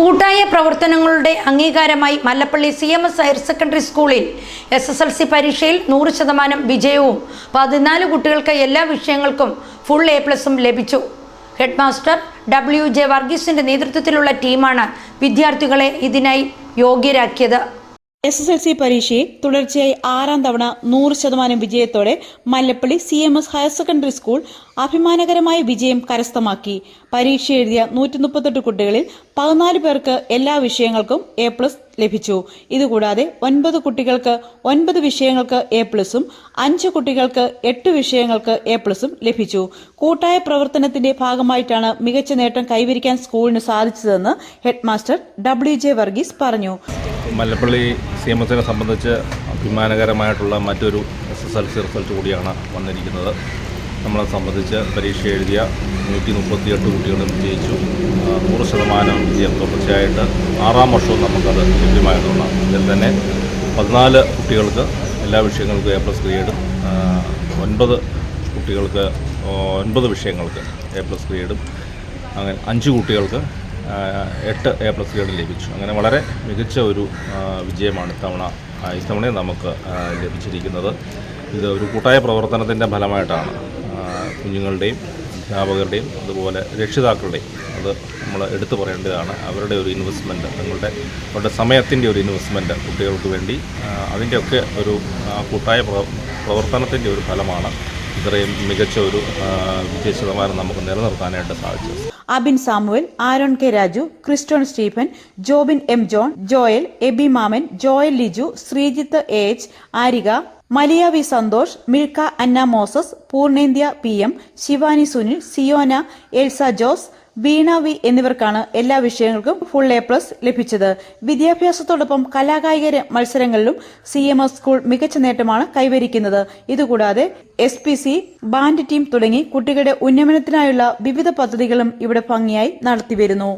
കൂട്ടായ പ്രവർത്തനങ്ങളുടെ അംഗീകാരമായി Mallappally C M S higher secondary സ്കൂളിൽ എസ് എസ് എൽ സി പരീക്ഷയിൽ നൂറ് ശതമാനം വിജയവും പതിനാല് കുട്ടികൾക്ക് എല്ലാ വിഷയങ്ങൾക്കും ഫുൾ എ പ്ലസും ലഭിച്ചു. ഹെഡ് മാസ്റ്റർ ഡബ്ല്യു ജെ വർഗീസിന്റെ നേതൃത്വത്തിലുള്ള ടീമാണ് വിദ്യാർത്ഥികളെ ഇതിനായി യോഗ്യരാക്കിയത്. എസ് എസ് എൽ സി പരീക്ഷയിൽ തുടർച്ചയായി ആറാം തവണ നൂറ് ശതമാനം വിജയത്തോടെ Mallappally C M S higher secondary school അഭിമാനകരമായ വിജയം കരസ്ഥമാക്കി. പരീക്ഷ എഴുതിയ നൂറ്റി മുപ്പത്തെട്ട് കുട്ടികളിൽ പതിനാല് പേർക്ക് എല്ലാ വിഷയങ്ങൾക്കും എ പ്ലസ് ലഭിച്ചു. ഇതുകൂടാതെ ഒൻപത് കുട്ടികൾക്ക് ഒൻപത് വിഷയങ്ങൾക്ക് എ പ്ലസും അഞ്ച് കുട്ടികൾക്ക് എട്ട് വിഷയങ്ങൾക്ക് എ പ്ലസും ലഭിച്ചു. കൂട്ടായ പ്രവർത്തനത്തിന്റെ ഭാഗമായിട്ടാണ് മികച്ച നേട്ടം കൈവരിക്കാൻ സ്കൂളിന് സാധിച്ചതെന്ന് ഹെഡ്മാസ്റ്റർ ഡബ്ല്യു ജെ വർഗീസ് പറഞ്ഞു. മല്ലപ്പള്ളി സി എം എസിനെ സംബന്ധിച്ച് അഭിമാനകരമായിട്ടുള്ള മറ്റൊരു S S L C result കൂടിയാണ് വന്നിരിക്കുന്നത്. നമ്മളെ സംബന്ധിച്ച് പരീക്ഷ എഴുതിയ നൂറ്റി മുപ്പത്തിയെട്ട് കുട്ടികളും വിജയിച്ചു നൂറ് ശതമാനം വിജയം. തുടർച്ചയായിട്ട് ആറാം വർഷവും നമുക്കത് ലഭ്യമായതുകൊണ്ടാണ് ഇതിൽ തന്നെ പതിനാല് കുട്ടികൾക്ക് എല്ലാ വിഷയങ്ങൾക്കും എ പ്ലസ് ഗ്രേഡും ഒൻപത് കുട്ടികൾക്ക് ഒൻപത് വിഷയങ്ങൾക്ക് എ പ്ലസ് ഗ്രേഡും അങ്ങനെ അഞ്ച് കുട്ടികൾക്ക് എട്ട് എ പ്ലസ് ഗ്രേഡ് ലഭിച്ചു. അങ്ങനെ വളരെ മികച്ച ഒരു വിജയമാണ് ഇത്തവണ ഇത്തവണ നമുക്ക് ലഭിച്ചിരിക്കുന്നത്. ഇത് ഒരു കൂട്ടായ പ്രവർത്തനത്തിന്റെ ഫലമായിട്ടാണ് കുഞ്ഞുങ്ങളുടെയും അധ്യാപകരുടെയും അതുപോലെ രക്ഷിതാക്കളുടെയും അത് നമ്മൾ എടുത്തു പറയേണ്ടതാണ്. അവരുടെ ഒരു ഇൻവെസ്റ്റ്മെന്റ് തങ്ങളുടെ അവരുടെ സമയത്തിന്റെ ഒരു ഇൻവെസ്റ്റ്മെന്റ് കുട്ടികൾക്ക് വേണ്ടി അതിന്റെയൊക്കെ ഒരു കൂട്ടായ പ്ര- പ്രവർത്തനത്തിന്റെ ഒരു ഫലമാണ് ഇത്രയും മികച്ച ഒരു വിജയ ശതമാനം നമുക്ക് നിലനിർത്താനായിട്ട് സാധിച്ചത്. Abin Samuel Aaron K Raju Christon Stephen Jobin M John Joel Eby Mammen Joel Liju Sreejith A H Arika Maliya V Santhosh Milka Anna Moses Poornendya P M Shivani Sunil Ziona Elsa Jose Veena V എന്നിവർക്കാണ് എല്ലാ വിഷയങ്ങൾക്കും full A plus ലഭിച്ചത്. വിദ്യാഭ്യാസത്തോടൊപ്പം കലാകായിക മത്സരങ്ങളിലും C M S school മികച്ച നേട്ടമാണ് കൈവരിക്കുന്നത്. ഇതുകൂടാതെ S P C band team തുടങ്ങി കുട്ടികളുടെ ഉന്നമനത്തിനായുള്ള വിവിധ പദ്ധതികളും ഇവിടെ ഭംഗിയായി നടത്തിവരുന്നു.